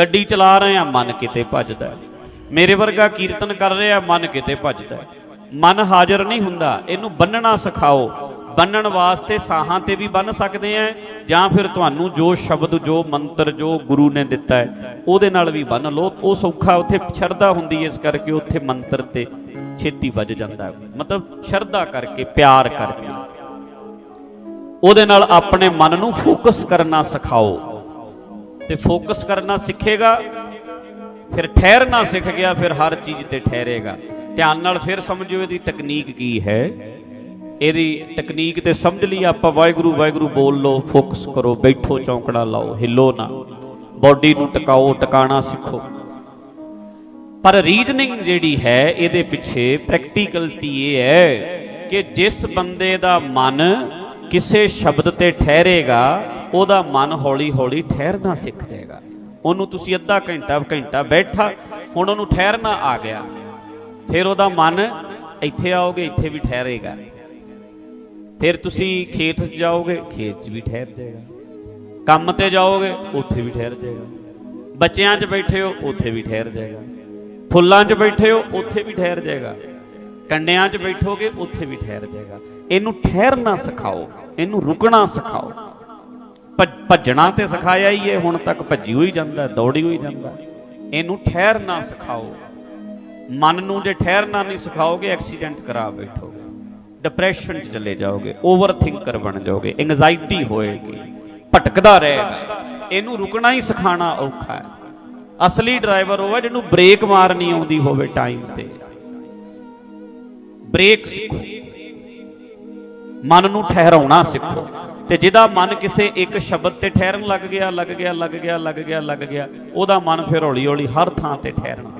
ਗੱਡੀ ਚਲਾ ਰਹੇ ਆ ਮਨ ਕਿਤੇ ਭੱਜਦਾ ਮੇਰੇ ਵਰਗਾ ਕੀਰਤਨ ਕਰ ਰਿਹਾ ਮਨ ਕਿਤੇ ਭੱਜਦਾ ਮਨ ਹਾਜ਼ਰ ਨਹੀਂ ਹੁੰਦਾ ਇਹਨੂੰ ਬੰਨਣਾ ਸਿਖਾਓ। ਬੰਨਣ ਵਾਸਤੇ ਸਾਹਾਂ ਤੇ ਵੀ ਬੰਨ ਸਕਦੇ ਆ ਜਾਂ ਫਿਰ ਤੁਹਾਨੂੰ ਜੋ ਸ਼ਬਦ ਜੋ ਮੰਤਰ ਜੋ ਗੁਰੂ ਨੇ ਦਿੱਤਾ ਹੈ ਉਹਦੇ ਨਾਲ ਵੀ ਬੰਨ ਲਓ। ਉਹ ਸੌਖਾ ਉੱਥੇ ਸ਼ਰਧਾ ਹੁੰਦੀ ਹੈ, ਇਸ ਕਰਕੇ ਉੱਥੇ ਮੰਤਰ ਤੇ ਛੇਤੀ ਵੱਜ ਜਾਂਦਾ ਮਤਲਬ ਸ਼ਰਧਾ ਕਰਕੇ ਪਿਆਰ ਕਰਕੇ। ਉਹਦੇ ਨਾਲ ਆਪਣੇ ਮਨ ਨੂੰ ਫੋਕਸ ਕਰਨਾ ਸਿਖਾਓ। ਤੇ ਫੋਕਸ ਕਰਨਾ ਸਿੱਖੇਗਾ, ਫਿਰ ਠਹਿਰਨਾ ਸਿੱਖ ਗਿਆ, ਫਿਰ ਹਰ ਚੀਜ਼ ਤੇ ਠਹਿਰੇਗਾ। ਧਿਆਨ ਨਾਲ ਫਿਰ ਸਮਝੋ ਇਹਦੀ ਤਕਨੀਕ ਕੀ ਹੈ। ਇਹਦੀ ਤਕਨੀਕ ਤੇ ਸਮਝ ਲਈ ਆਪਾਂ ਵਾਹਿਗੁਰੂ ਵਾਹਿਗੁਰੂ ਬੋਲ ਲਓ, ਫੋਕਸ ਕਰੋ, ਬੈਠੋ, ਚੌਂਕੜਾ ਲਾਓ, ਹਿੱਲੋ ਨਾ। ਬਾਡੀ ਨੂੰ ਟਿਕਾਓ, ਟਿਕਾਣਾ ਸਿੱਖੋ। ਪਰ ਰੀਜਨਿੰਗ ਜਿਹੜੀ ਹੈ, ਇਹਦੇ ਪਿੱਛੇ ਪ੍ਰੈਕਟੀਕਲਟੀ ਇਹ ਹੈ ਕਿ ਜਿਸ ਬੰਦੇ ਦਾ ਮਨ ਕਿਸੇ ਸ਼ਬਦ ਤੇ ਠਹਿਰੇਗਾ, ਉਹਦਾ ਮਨ ਹੌਲੀ-ਹੌਲੀ ਠਹਿਰਨਾ ਸਿੱਖ ਜਾਏਗਾ। ਉਹਨੂੰ ਤੁਸੀਂ ਅੱਧਾ ਘੰਟਾ ਘੰਟਾ ਬੈਠਾ, ਹੁਣ ਉਹਨੂੰ ਠਹਿਰਨਾ ਆ ਗਿਆ। ਫਿਰ ਉਹਦਾ ਮਨ ਇੱਥੇ ਆਓਗੇ, ਇੱਥੇ ਵੀ ਠਹਿਰੇਗਾ। ਫਿਰ ਤੁਸੀਂ ਖੇਤ 'ਚ ਜਾਓਗੇ, ਖੇਤ 'ਚ ਵੀ ਠਹਿਰ ਜਾਏਗਾ। ਕੰਮ ਤੇ ਜਾਓਗੇ, ਉੱਥੇ ਵੀ ਠਹਿਰ ਜਾਏਗਾ। ਬੱਚਿਆਂ 'ਚ ਬੈਠੇ ਹੋ, ਉੱਥੇ ਵੀ ਠਹਿਰ ਜਾਏਗਾ। ਫੁੱਲਾਂ 'ਚ ਬੈਠੇ ਹੋ, ਉੱਥੇ ਵੀ ਠਹਿਰ ਜਾਏਗਾ। ਕੰਡਿਆਂ 'ਚ ਬੈਠੋਗੇ, ਉੱਥੇ ਵੀ ਠਹਿਰ ਜਾਏਗਾ। ਇਹਨੂੰ ਠਹਿਰਨਾ ਸਿਖਾਓ, ਇਹਨੂੰ ਰੁਕਣਾ ਸਿਖਾਓ। ਭੱਜ- ਭੱਜਣਾ ਤੇ ਸਿਖਾਇਆ ਹੀ ਹੈ ਹੁਣ ਤੱਕ ਭੱਜੀ ਹੋਈ ਜਾਂਦਾ, ਦੌੜੀ ਹੋਈ ਜਾਂਦਾ। ਇਹਨੂੰ ਠਹਿਰਨਾ ਸਿਖਾਓ। ਮਨ ਨੂੰ ਜੇ ਠਹਿਰਨਾ ਨਹੀਂ ਸਿਖਾਓਗੇ, ਐਕਸੀਡੈਂਟ ਕਰਾ ਬੈਠੋਗੇ। ਡਿਪਰੈਸ਼ਨ 'ਚ ਚਲੇ ਜਾਓਗੇ ਓਵਰ ਥਿੰਕਰ ਬਣ ਜਾਓਗੇ ਐਂਗਜ਼ਾਇਟੀ ਹੋਏਗੀ, ਭਟਕਦਾ ਰਹੇਗਾ। ਇਹਨੂੰ ਰੁਕਣਾ ਹੀ ਸਿਖਾਣਾ ਔਖਾ ਹੈ। ਅਸਲੀ ਡਰਾਈਵਰ ਉਹ ਹੈ ਜਿਹਨੂੰ ਬ੍ਰੇਕ ਮਾਰਨੀ ਆਉਂਦੀ ਹੋਵੇ ਟਾਈਮ ਤੇ। ਬ੍ਰੇਕ ਸਿੱਖੋ। ਮਨ ਨੂੰ ਠਹਿਰਾਉਣਾ ਸਿੱਖੋ। ਤੇ ਜਿਹਦਾ ਮਨ ਕਿਸੇ ਇੱਕ ਸ਼ਬਦ ਤੇ ਠਹਿਰਨ ਲੱਗ ਗਿਆ ਲੱਗ ਗਿਆ ਲੱਗ ਗਿਆ ਲੱਗ ਗਿਆ ਲੱਗ ਗਿਆ, ਉਹਦਾ ਮਨ ਫਿਰ ਹੌਲੀ ਹੌਲੀ ਹਰ ਥਾਂ ਤੇ ਠਹਿਰਨਾ।